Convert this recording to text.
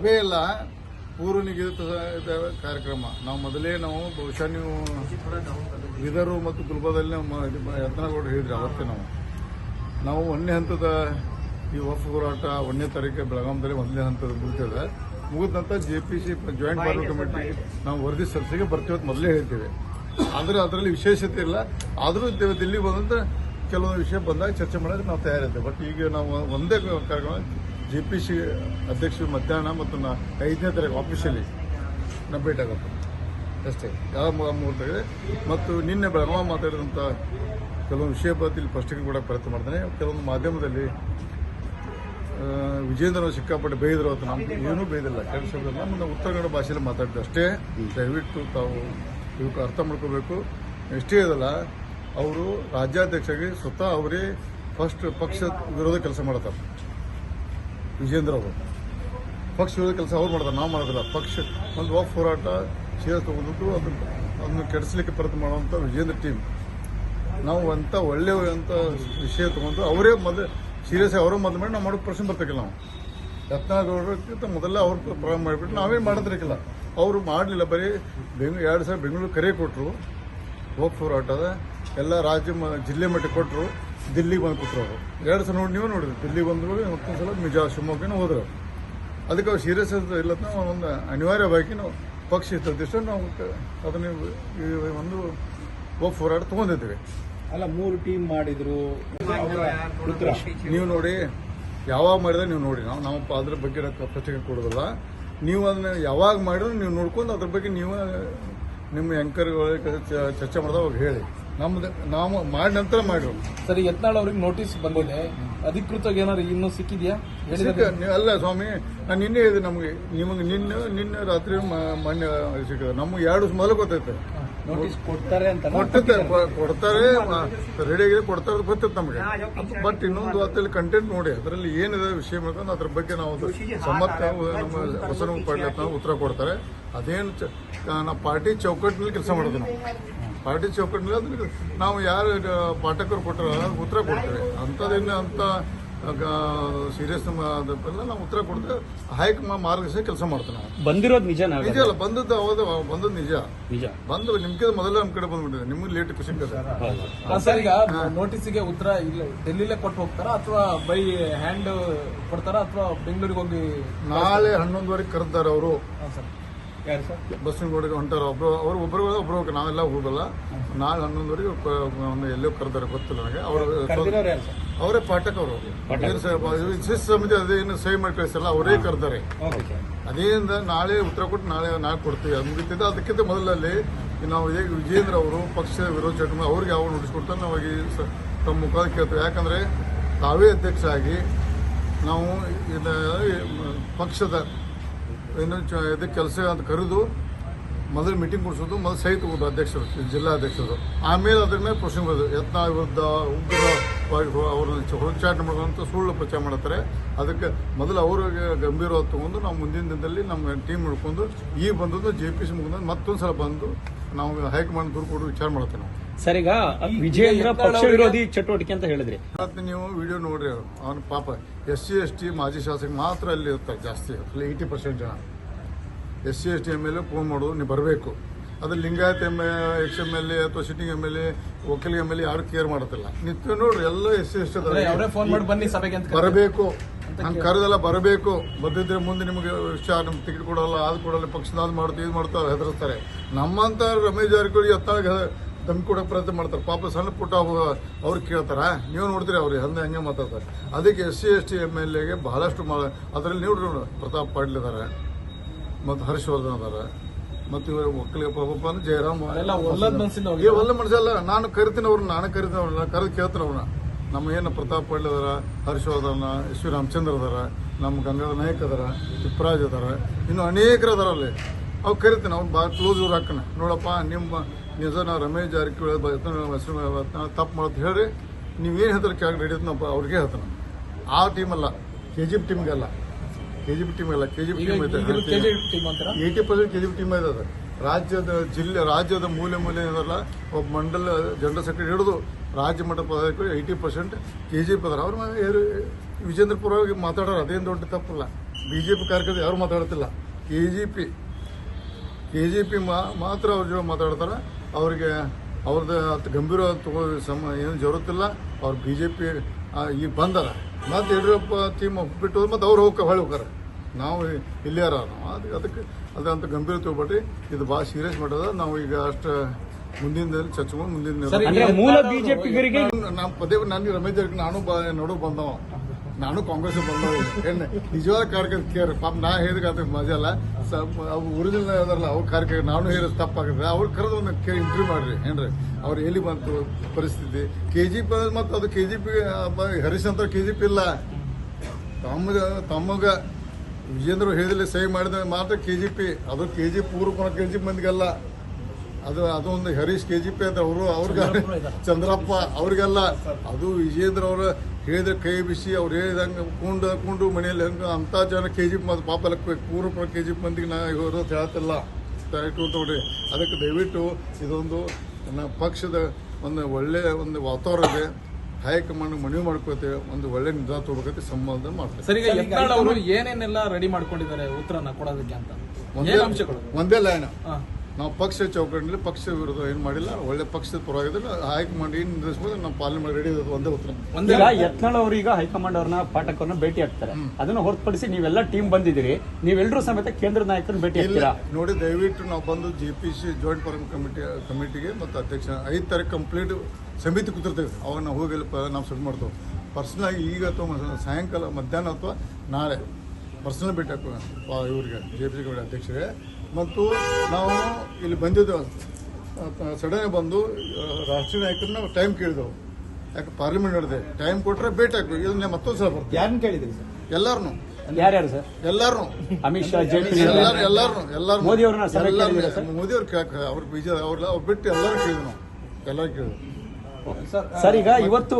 ಸಭೆ ಇಲ್ಲ ಪೂರ್ವ ನಿಗದಿತ ಕಾರ್ಯಕ್ರಮ. ನಾವು ಮೊದಲೇ ನಾವು ಬಹುಶಃ ನೀವು ಬೀದರು ಮತ್ತು ಗುಲ್ಬಾದಲ್ಲಿ ನಾವು ಯತ್ನಗೌಡರು ಹೇಳಿದ್ರಿ ಅವತ್ತೇ ನಾವು. ನಾವು ಒಂದನೇ ಹಂತದ ಈ ವಫ್ ಹೋರಾಟ ಒಂದನೇ ತಾರೀಕು ಬೆಳಗಾಂದಲ್ಲಿ ಒಂದನೇ ಹಂತದ ಮುಗಿತದೆ. ಮುಗಿದ ನಂತರ J P C joint parliament committee ನಾವು ವರದಿ ಸಲ್ಲಿಸಿಗೆ ಬರ್ತೀವಿ ಮೊದಲೇ ಹೇಳ್ತೀವಿ. ಆದರೆ ಅದರಲ್ಲಿ ವಿಶೇಷತೆ ಇಲ್ಲ. ಆದರೂ ದಿಲ್ಲಿ ಬಂದಂತ ಕೆಲವೊಂದು ವಿಷಯ ಬಂದಾಗ ಚರ್ಚೆ ಮಾಡೋದಕ್ಕೆ ನಾವು ತಯಾರಿದ್ದೇವೆ. ಬಟ್ ಈಗ ನಾವು ಒಂದೇ ಕಾರ್ಯಕ್ರಮ ಜೆ ಪಿ ಸಿ ಅಧ್ಯಕ್ಷರು ಮಧ್ಯಾಹ್ನ ಮತ್ತು ನಾ ಐದನೇ ತಾರೀಕು ಆಫೀಸಲ್ಲಿ ನಾವು ಭೇಟಿ ಆಗುತ್ತೆ ಅಷ್ಟೇ, ಯಾವ ಮು- ಮುಹೂರ್ತವಿದೆ ಮತ್ತು ನಿನ್ನೆ ಬೆಳಗಾವ ಮಾತಾಡಿದಂಥ ಕೆಲವೊಂದು ವಿಷಯ ಇಲ್ಲಿ ಫಸ್ಟಿಗೆ ಕೂಡ ಪ್ರಯತ್ನ ಮಾಡ್ತಾನೆ. ಕೆಲವೊಂದು ಮಾಧ್ಯಮದಲ್ಲಿ ವಿಜೇಂದ್ರ ಸಿಕ್ಕಾಪಟ್ಟೆ ಬೈದರು ಅಂತ ನಮ್ಗೆ ಏನೂ ಬೈದಿಲ್ಲ ಕೆಲಸದಲ್ಲ ನಮ್ಮ ಉತ್ತರ ಕನ್ನಡ ಭಾಷೆಯಲ್ಲಿ ಮಾತಾಡಿದ್ದು ಅಷ್ಟೇ. ದಯವಿಟ್ಟು ತಾವು ಇವಕ್ಕೆ ಅರ್ಥ ಮಾಡ್ಕೋಬೇಕು. ಎಷ್ಟೇ ಇದಲ್ಲ, ಅವರು ರಾಜ್ಯಾಧ್ಯಕ್ಷರಿಗೆ ಸ್ವತಃ ಅವರೇ ಫಸ್ಟ್ ಪಕ್ಷ ವಿರೋಧ ಕೆಲಸ ಮಾಡ್ತಾರೆ. ವಿಜೇಂದ್ರ ಅವರು. ಪಕ್ಷ ವಿರೋಧ ಕೆಲಸ ಅವ್ರು ಮಾಡ್ತಾರೆ, ನಾವು ಮಾಡೋದಿಲ್ಲ. ಪಕ್ಷ ಒಂದು ವಾಕ್ ಹೋರಾಟ, ಚೇರ್ ತಗೊಂಡ್ಬಿಟ್ಟು ಅದನ್ನು ಅದನ್ನು ಕೆಡಿಸ್ಲಿಕ್ಕೆ ಪ್ರಯತ್ನ ಮಾಡುವಂಥ ವಿಜೇಂದ್ರ ಟೀಮ್ ನಾವು ಅಂತ ಒಳ್ಳೆಯ ಅಂತ ವಿಷಯ ತಗೊಂಡು ಅವರೇ ಮೊದಲು ಸೀರಿಯಸ್ ಅವರು ಮೊದಲು ಮಾಡಿ ನಾವು ಮಾಡೋ ಪ್ರಶ್ನೆ ಬರ್ತಕ್ಕಿಲ್ಲ ನಾವು. ಯತ್ನಾಗೌಡರ್ಕಿಂತ ಮೊದಲೇ ಅವ್ರು ಪ್ರಾರಂಭ ಮಾಡಿಬಿಟ್ಟು ನಾವೇನು ಮಾಡೋದ್ರಿಕಿಲ್ಲ. ಅವರು ಮಾಡಲಿಲ್ಲ, ಬರೀ ಬೆಂಗ್, ಎರಡು ಸಾವಿರ ಬೆಂಗಳೂರು ಕರೆ ಕೊಟ್ಟರು ಹೋಗ್ ಹೋರಾಟದ, ಎಲ್ಲ ರಾಜ್ಯ ಜಿಲ್ಲೆ ಮಟ್ಟಕ್ಕೆ ಕೊಟ್ಟರು ದಿಲ್ಲಿಗೆ ಬಂದು ಕೊಟ್ಟರು ಅವರು. ಎರಡು ಸಲ ನೋಡಿ ನೀವು ನೋಡಿದ್ರಿ. ದಿಲ್ಲಿಗೆ ಬಂದ್ರು ಮತ್ತೊಂದು ಸಲ ನಿಜ ಶಿವಮೊಗ್ಗನೂ ಹೋದ್ರು. ಅದಕ್ಕೆ ಅವ್ರು ಸೀರಿಯಸ್ ಇಲ್ಲ ನಾವು ಒಂದು ಅನಿವಾರ್ಯವಾಗಿ ನಾವು ಪಕ್ಷ ಇದ್ದದಿಷ್ಟು ನಾವು ಕ- ಅದನ್ನ ಒಂದು ಹೋಗಿ ಹೋರಾಟ ತೊಗೊಂಡಿದ್ದೀವಿ ಅಲ್ಲ ಮೂರು ಟೀಮ್ ಮಾಡಿದ್ರು. ನೀವು ನೋಡಿ ಯಾವಾಗ ಮಾಡಿದ್ರೆ ನೀವು ನೋಡಿ. ನಾವು ನಾವು ಅದ್ರ ಬಗ್ಗೆ ಪ್ರತಿಕ್ರಿಯೆ ಕೊಡೋದಿಲ್ಲ. ನೀವು ಅದನ್ನ ಯಾವಾಗ ಮಾಡಿದ್ರು ನೀವು ನೋಡ್ಕೊಂಡು ಅದ್ರ ಬಗ್ಗೆ ನೀವು ನಿಮ್ಮ ಆ್ಯಂಕರ್ಗಳಿಗೆ ಚರ್ಚೆ ಮಾಡಿದಾಗ ಅವಾಗ ಹೇಳಿ. ನಮ್ದು ನಾವು ಮಾಡಿ ನಂತರ ಮಾಡಿರು ಸರಿ ಯತ್ನಾಳ್ ಅವ್ರಿಗೆ ನೋಟಿಸ್ ಬಂದಿದೆ. ಅಧಿಕೃತ ಏನಾದ್ರು ಇನ್ನೂ ಸಿಕ್ಕಿದ್ಯಾ? ಸಿಕ್ಕ ನೀವು ಅಲ್ಲ ಸ್ವಾಮಿ ನಾನು ನಿನ್ನೆ ಇದೆ ನಮಗೆ ನಿಮಗೆ ನಿನ್ನೆ ನಿನ್ನೆ ರಾತ್ರಿ ಮ- ಮೊನ್ನೆ ಸಿಕ್ಕಿದೆ. ನಮ್ಗೆ ಎರಡು ಮೊದಲು ಗೊತ್ತೈತೆ. ನೋಟಿಸ್ ಕೊಡ್ತಾರೆ ಅಂತ ಕೊಟ್ಟತ್ತೆ ಕೊಡ್ತಾರೆ ರೆಡಿ ಆಗಿದೆ ಕೊಡ್ತಾರೆ ಗೊತ್ತೈತೆ ಗೊತ್ತಿತ್ತು ನಮಗೆ ಬಟ್ ಇನ್ನೊಂದು ಅದ್ರಲ್ಲಿ ಕಂಟೆಂಟ್ ನೋಡಿ ಅದರಲ್ಲಿ ಏನಿದೆ ವಿಷಯ ಮಾಡ್ಕೊಂಡು ಅದ್ರ ಬಗ್ಗೆ ನಾವು ಅದು ಸಮರ್ಥ ನಮ್ಮ ಹೊಸ ಉತ್ತರ ಕೊಡ್ತಾರೆ. ಅದೇನು ಚ- ನಾವು ಪಾರ್ಟಿ ಚೌಕಟ್ಟಿನಲ್ಲಿ ಕೆಲಸ ಮಾಡೋದು ನಾವು. ಪಾರ್ಟಿ ಚೌಕಟ್ಟಿನಲ್ಲಿ ಅದಕ್ಕೆ ನಾವು ಯಾರು ಪಾಠಕರು ಕೊಟ್ಟರೆ ಉತ್ತರ ಕೊಡ್ತೇವೆ. ಅಂಥದ್ದೇನು ಅಂತ ಸೀರಿಯಸ್ ಅದಕ್ಕೆಲ್ಲ ನಾವು ಉತ್ತರ ಕೊಡ್ತೇವೆ. ಹೈಕ್ ಮಾರ್ಗದರ್ಶನ ಕೆಲಸ ಮಾಡ್ತೇವೆ ನಾವು. ಬಂದಿರೋದು ನಿಜ ನಿಜ ಅಲ್ಲ ಬಂದದ್ದು ಹೌದು ಬಂದದ್ದು ನಿಜ. ನಿಜ. ಬಂದು ನಿಮ್ಗೆ ಮೊದಲೇ ನಮ್ಮ ಕಡೆ ಬಂದ್ಬಿಟ್ಟಿದೆ. ನಿಮ್ಗೆ ಲೇಟ್ ಖುಷಿ ಸರ್ ಈಗ ನೋಟಿಸ್ಗೆ ಉತ್ತರ ಇಲ್ಲ ಡೆಲ್ಲಿಲೇ ಕೊಟ್ಟು ಹೋಗ್ತಾರಾ ಅಥವಾ ಬೈ ಹ್ಯಾಂಡ್ ಕೊಡ್ತಾರಾ ಅಥವಾ ಬೆಂಗಳೂರಿಗೆ ಹೋಗಿ ನಾಳೆ ಹನ್ನೊಂದುವರೆಗೆ ಕರೆದಾರ ಅವರು. ಸರ್ ಯಾರು ಸರ್? ಬಸ್ಸಿನಗೋಡಿಗೆ ಹೊಂಟಾರ ಒಬ್ರು. ಅವ್ರು ಒಬ್ಬರು ಒಬ್ರು ಹೋಗಿ ನಾವೆಲ್ಲ ಹೋಗಲ್ಲ. ನಾಳೆ ಹನ್ನೊಂದುವರೆಗೆ ಒಂದು ಎಲ್ಲೋ ಕರೆದಾರೆ ಗೊತ್ತಿಲ್ಲ ನನಗೆ. ಅವರು ಕರೆದಿರೋರು ಯಾರು ಸರ್? ಅವರೇ ಪಾಠಕ್ ಅವರು. ಶಿಸ್ತು ಸಮಿತಿ ಅದೇನು ಸಹಿ ಮಾಡಿ ಕಳಿಸಲ್ಲ ಅವರೇ ಕರೆದಾರೆ. ಅದೇನಿಂದ ನಾಳೆ ಉತ್ತರ ಕೊಟ್ಟು ನಾಳೆ ನಾಳೆ ಕೊಡ್ತೀವಿ. ಅದು ಮುಗಿತಿದ್ದ ಅದಕ್ಕಿಂತ ಮೊದಲಲ್ಲಿ ನಾವು ಹೇಗೆ ವಿಜೇಂದ್ರ ಅವರು ಪಕ್ಷದ ವಿರೋಧ ಚಟುವಟಿಕೆ ಅವ್ರಿಗೆ ಯಾವ ನುಡಿಸ್ಕೊಡ್ತಾ ನಾವು ತಮ್ಮ ಮುಖ ಕೇಳ್ತೇವೆ. ಯಾಕಂದ್ರೆ ತಾವೇ ಅಧ್ಯಕ್ಷ ಆಗಿ ನಾವು ಇದ ಪಕ್ಷದ ಏನು ಇದಕ್ಕೆ ಕೆಲಸ ಅಂತ ಕರೆದು ಮೊದಲು ಮೀಟಿಂಗ್ ಕೊಡಿಸೋದು ಮೊದಲು ಸಹಿ ತಗೋದು ಅಧ್ಯಕ್ಷರು, ಜಿಲ್ಲಾ ಅಧ್ಯಕ್ಷರು. ಆಮೇಲೆ ಅದ್ರ ಮೇಲೆ ಪ್ರಶ್ನೆ ಬರೋದು. ಯತ್ನ ವಿರುದ್ಧ ಉಗ್ರವಾಗಿ ಅವ್ರನ್ನ ಹುಡುಚಾಟ ಮಾಡೋದಂತ ಸುಳ್ಳು ಪ್ರಚಾರ ಮಾಡ್ತಾರೆ. ಅದಕ್ಕೆ ಮೊದಲು ಅವ್ರಿಗೆ ಗಂಭೀರವಾಗಿ ತೊಗೊಂಡು ನಾವು ಮುಂದಿನ ದಿನದಲ್ಲಿ ನಮ್ಮ ಟೀಮ್ ಹಿಡ್ಕೊಂಡು ಈ ಬಂದದ್ದು ಜೆ ಪಿ ಸಿ ಮುಗಿದ ಮತ್ತೊಂದು ಸಲ ಬಂದು ನಾವು ಹೈಕಮಾಂಡ್ ದೂರು ಕೊಡು ವಿಚಾರ ಮಾಡ್ತೇವೆ ನಾವು. ಸರ್ ಈಗ ವಿಜಯೇಂದ್ರ ಪಕ್ಷ ವಿರೋಧಿ ಚಟುವಟಿಕೆ ಅಂತ ಹೇಳಿದ್ರಿ. ಮತ್ತೆ ನೀವು ವಿಡಿಯೋ ನೋಡ್ರಿ ಅವನ ಪಾಪ ಎಸ್ ಸಿ ಎಸ್ ಟಿ ಮಾಜಿ ಶಾಸಕ ಮಾತ್ರ ಅಲ್ಲಿ ಇರ್ತಾರೆ ಜಾಸ್ತಿ ಅಲ್ಲಿ ಏಯ್ಟಿ ಪರ್ಸೆಂಟ್ ಜನ. S C S T M L A phone ಮಾಡೋದು ನೀವು ಬರಬೇಕು. ಅದು Lingayat M ex M L A ಅಥವಾ ಸಿಟ್ಟಿಂಗ್ ಎಂ ಎಲ್ ಎ ವಕೀಲ ಎಂ ಎಲ್ ಎ ಯಾರು ಕೇರ್ ಮಾಡೋದಿಲ್ಲ. ನಿತ್ಯ ನೋಡ್ರಿ ಎಲ್ಲ S C S T phone ಮಾಡಿ ಬನ್ನಿ ಸಭೆಗೆ ಅಂತ ಬರಬೇಕು. ಹಂಗೆ ಕರೆದೆಲ್ಲ ಬರಬೇಕು. ಬದ್ದಿದ್ರೆ ಮುಂದೆ ನಿಮಗೆ ವಿಷಯ ನಮ್ಗೆ ಟಿಕೆಟ್ ಕೊಡಲ್ಲ ಅದು ಕೊಡಲ್ಲ ಪಕ್ಷದ ಅದು ಮಾಡ್ತೀವಿ ಇದು ಮಾಡ್ತಾರೆ ಹೆದರ್ಸ್ತಾರೆ. ನಮ್ಮಂತ ರಮೇಶ್ ಜಾರಕಿಹೊಳಿ ಎತ್ತಾಗ ಕೂಡ ಪ್ರಯತ್ನ ಮಾಡ್ತಾರೆ. ಪಾಪ ಸಣ್ಣ ಪುಟ್ಟ ಅವ್ರು ಕೇಳ್ತಾರ? ನೀವು ನೋಡ್ತೀರಿ ಅವ್ರಿಗೆ ಹಂಗೆ ಹಂಗೆ ಮಾತಾಡ್ತಾರೆ. ಅದಕ್ಕೆ S C S T M L ಎಗೆ ಬಹಳಷ್ಟು ಮಾ ಅದರಲ್ಲಿ ನೀವು ನೋಡಿ ಪ್ರತಾಪ್ ಪಾಟೀಲ್ ಇದ್ದಾರೆ ಮತ್ತು ಹರ್ಷವರ್ಧನ್ ಅದಾರ ಮತ್ತು ಇವರು ಒಕ್ಕಲಿಗ ಪಾಪ ಅಂದ್ರೆ ಜಯರಾಮ್ ಏ. ಒಳ್ಳೆ ಮನುಷ್ಯ ನಾನು ಕರಿತೀನಿ ಅವ್ರನ್ನ ನಾನು ಕರಿತೀನಿ ಅವ್ರನ್ನ ಕರೆದು ಕೇಳ್ತೀನಿ ಅವ್ರನ್ನ ನಮ್ಮ ಏನು ಪ್ರತಾಪ್ ಪಾಟೀಲ್ ಅದಾರ ಹರ್ಷವರ್ಧನ ಎಸ್ ವಿ ರಾಮಚಂದ್ರ ಅದಾರ ನಮ್ಮ ಗಂಗಾಧರ ನಾಯಕ್ ಅದಾರ ತಿಪ್ಪರಾಜ್ ಅದಾರ ಇನ್ನು ಅನೇಕರು ಅದಾರ ಅಲ್ಲಿ. ಅವ್ರು ಕರಿತೀನಿ ಅವ್ನು ಭಾಳ ಕ್ಲೋಸ್ ಇವ್ರು ಹಾಕೋಣ ನೋಡಪ್ಪ ನಿಮ್ಮ ನಿಜ ನಾವು ರಮೇಶ್ ಜಾರಕಿಹೊಳಿ ತಪ್ಪು ಮಾಡೋದು ಹೇಳ್ರಿ ನೀವೇನು ಹೇಳ್ತಾರೆ ಕೆಳಗೆ ರೆಡಿ ನಾವು ಅವ್ರಿಗೆ ಹೇಳ್ತಾನೆ ಆ ಟೀಮ್ ಅಲ್ಲ ಕೆ ಜಿ ಬಿ ಟೀಮ್ಗೆಲ್ಲ ಕೆ ಜಿ ಬಿ ಟೀಮ್ ಅಲ್ಲ ಕೆ ಜಿ ಬಿ ಟೀಮ್ ಐತೆ eighty percent K G team ಇದೆ ರಾಜ್ಯದ ಜಿಲ್ಲೆ ರಾಜ್ಯದ ಮೂಲೆ ಮೂಲೆ ಏನಲ್ಲ ಒಬ್ಬ ಮಂಡಲ ಜನರಲ್ ಸೆಕ್ರೆಟರಿ ಹಿಡಿದು ರಾಜ್ಯ ಮಟ್ಟ ಪದಾಧಿಕಾರಿ ಏಯ್ಟಿ ಪರ್ಸೆಂಟ್ ಕೆ ಜಿ ಪದರ ಅವ್ರ ವಿಜೇಂದ್ರ ಪರವಾಗಿ ಮಾತಾಡೋರು ಅದೇನು ದೊಡ್ಡ ತಪ್ಪಲ್ಲ. ಬಿ ಜೆ ಪಿ ಕಾರ್ಯಕರ್ತರು ಯಾರು ಮಾತಾಡ್ತಿಲ್ಲ. K G P K G P ಮಾತ್ರ ಅವ್ರ ಜೊತೆ ಮಾತಾಡ್ತಾರೆ. ಅವ್ರಿಗೆ ಅವ್ರದ್ದು ಅತ್ ಗಂಭೀರ ತಗೋ ಸಮ ಏನು ಜರುತ್ತಿಲ್ಲ ಅವ್ರು ಬಿ ಜೆ ಪಿ ಈಗ ಬಂದಾರ ಮತ್ತು ಯಡಿಯೂರಪ್ಪ ಟೀಮ್ ಬಿಟ್ಟು ಮತ್ತು ಅವ್ರು ಹೋಗಿ ಹೊಳಿ ಹೋಗಾರ ನಾವು ಇಲ್ಲಿಯಾರ ಅದು ನಾವು. ಅದಕ್ಕೆ ಅದಕ್ಕೆ ಅದಂತ ಗಂಭೀರ ತಗೋಬಿಟ್ಟು ಇದು ಭಾಳ ಸೀರಿಯಸ್ ಮಾಡೋದ ನಾವು ಈಗ ಅಷ್ಟು ಮುಂದಿನ ಚಚ್ಕೊಂಡು ಚರ್ಚ್ಕೊಂಡು ಮುಂದಿನ ನಾನು ಪದೇ ನಾನು ರಮೇಶ್ ನಾನು ಬಾ ನೋಡೋ ಬಂದವ. ನಾನು ಕಾಂಗ್ರೆಸ್ ಬಂದವ ನಿಜವಾದ ಕಾರ್ಯಕರ್ತ ಕೇರ್ ಪಾಪ ನಾ ಹೇಳಿದ ಅದು ಮಜಾ ಅಲ್ಲ. ಅವು ಯಾವ್ದಾರಲ್ಲ, ಅವ್ರ ಕಾರ್ಯಕರ್ತ ನಾನು ಹೇಳಿದ್ರೆ ತಪ್ಪಾಗುತ್ತೆ. ಅವ್ರು ಕರೆದು ಒಂದು ಕೇ ಇಂಟರ್ವ್ಯೂ ಮಾಡ್ರಿ. ಏನ್ರಿ? ಅವ್ರು ಎಲ್ಲಿ ಬಂತು ಪರಿಸ್ಥಿತಿ? ಕೆ ಜಿ ಪಿ ಮತ್ತು ಅದು ಕೆ ಜಿ ಪಿ ಹರೀಶ್ ಅಂತ ಕೆ ಜಿ ಪಿ ಇಲ್ಲ. ತಮ್ಮಗ ತಮ್ಮಗ ವಿಜೇಂದ್ರ ಹೇಳಿದ್ರೆ ಸಹಿ ಮಾಡಿದ ಮಾತ್ರ ಕೆ ಜಿ ಪಿ ಅದು ಕೆ ಜಿ ಪೂರ್ವ ಕೆ ಜಿ ಮಂದಿಗೆಲ್ಲ ಅದು ಅದೊಂದು ಹರೀಶ್ ಕೆ ಜಿ ಪಿ ಅಂತ ಅವರು ಅವ್ರಿಗೆ ಚಂದ್ರಪ್ಪ ಅವ್ರಿಗೆಲ್ಲ ಅದು ವಿಜೇಂದ್ರ ಅವರು ಹೇಳಿದ ಕೈ ಬಿಸಿ ಅವ್ರು ಹೇಳಿದಂಗೆ ಕುಂಡು ಕುಂಡು ಮನೆಯಲ್ಲಿ ಹಂಗೆ ಅಂಥ ಜನ ಕೆ ಜಿ ಪಿ ಪಾಪ ಎಲ್ಲ ಪೂರ್ವ ಕೆ ಜಿ ಪಿ ಮಂದಿಗೆ ನಾ ಇವರು ಹೇಳ್ತಿಲ್ಲ. ಕರೆಕ್ಟು ನೋಡಿ ಅದಕ್ಕೆ ದಯವಿಟ್ಟು ಇದೊಂದು ನಮ್ಮ ಪಕ್ಷದ ಒಂದು ಒಳ್ಳೆಯ ಒಂದು ವಾತಾವರಣ ಇದೆ. ಹೈಕಮಾಂಡ್ ಮನವಿ ಮಾಡ್ಕೋತೇವೆ ಒಂದು ಒಳ್ಳೆ ನಿರ್ಧಾರ ತಗೋಬೇಕಂತ ಸಂಬಂಧ ಮಾಡ್ತೇವೆ. ಸರಿ ಅವರು ಏನೇನೆಲ್ಲ ರೆಡಿ ಮಾಡ್ಕೊಂಡಿದ್ದಾರೆ ಉತ್ತರನ ಕೊಡೋದಕ್ಕೆ ಅಂತ? ಒಂದೇ ಏನ್ ಅಂಶಗಳು? ಒಂದೇ ಲೈನ್ ಹಾ. ನಾವು ಪಕ್ಷ ಚೌಕಟ್ಟಿನಲ್ಲಿ ಪಕ್ಷ ವಿರುದ್ಧ ಏನು ಮಾಡಿಲ್ಲ ಒಳ್ಳೆ ಪಕ್ಷದ ಪರವಾಗಿದ್ರೆ ಹೈಕಮಾಂಡ್ ಏನು ನಿಲ್ಲಿಸ್ಬೋದು ನಾವು ಪಾಲನೆ ಮಾಡಿ ರೆಡಿ ಇರೋದು ಒಂದೇ ಉತ್ತರ. ಈಗ ಯತ್ನಾಳ್ ಅವರು ಈಗ ಹೈಕಮಾಂಡ್ ಅವ್ರನ್ನ ಪಾಠಕರನ್ನ ಭೇಟಿ ಆಗ್ತಾರೆ. ಅದನ್ನ ಹೊರತುಪಡಿಸಿ ನೀವೆಲ್ಲ ಟೀಮ್ ಬಂದಿದ್ದೀರಿ. ನೀವೆಲ್ಲರೂ ಸಮೇತ ಕೇಂದ್ರ ನಾಯಕರನ್ನ ಭೇಟಿ ಇಲ್ಲ ಆಗ್ತೀರಾ ನೋಡಿ ದಯವಿಟ್ಟು ನಾವು ಬಂದು G P C joint forum committee ಕಮಿಟಿಗೆ ಮತ್ತು ಅಧ್ಯಕ್ಷ ಐದು ತಾರೀಕು ಕಂಪ್ಲೀಟ್ ಸಮಿತಿ ಕೂತಿರ್ತೇವೆ. ಅವಾಗ ನಾವು ಹೋಗಿ ನಾವು ಸೆಟ್ ಮಾಡ್ತೇವೆ. ಪರ್ಸ್ನಲಾಗಿ ಈಗ ಅಥವಾ ಸಾಯಂಕಾಲ ಮಧ್ಯಾಹ್ನ ಅಥವಾ ನಾಳೆ. ಪರ್ಸನಲ್ ಭೇಟಿ ಹಾಕೋಣ ಇವರಿಗೆ ಜೆ ಪಿ ಗೌಡ ಅಧ್ಯಕ್ಷರಿಗೆ ಮತ್ತು ನಾವು ಇಲ್ಲಿ ಬಂದಿದ್ದೆವು ಸಡನ್ ಬಂದು ರಾಷ್ಟ್ರೀಯ ನಾಯಕರನ್ನ ಟೈಮ್ ಕೇಳಿದೆವು. ಯಾಕೆ ಪಾರ್ಲಿಮೆಂಟ್ ನಡೆದೆ. ಟೈಮ್ ಕೊಟ್ಟರೆ ಭೇಟಿ ಹಾಕ್ಬೇಕು ಇದನ್ನ ಮತ್ತೊಂದು ಸಲ ಬರ್ತೀವಿ ಯಾರನ್ನ ಕೇಳಿದ್ರಿ ಸರ್? ಎಲ್ಲಾರನು. ಯಾರ್ಯಾರು ಸರ್? ಎಲ್ಲಾರನು. ಅಮಿತ್ ಶಾ ಜೆ ಪಿ ಎಲ್ಲಾರು ಎಲ್ಲಾರು ಎಲ್ಲಾರು ಮೋದಿ ಅವ್ರನ್ನ ಎಲ್ಲಾರು-? ಮೋದಿ ಅವ್ರು ಕೇಳಕ್ ಅವ್ರ ಬೀಜ ಅವ್ರ ಅವ್ರು ಬಿಟ್ಟು ಎಲ್ಲರೂ ಕೇಳಿದ್ವಿ ನಾವು. ಎಲ್ಲರೂ ಕೇಳಿದ್ವಿ. ಸರ್ ಸರ್ ಈಗ ಇವತ್ತು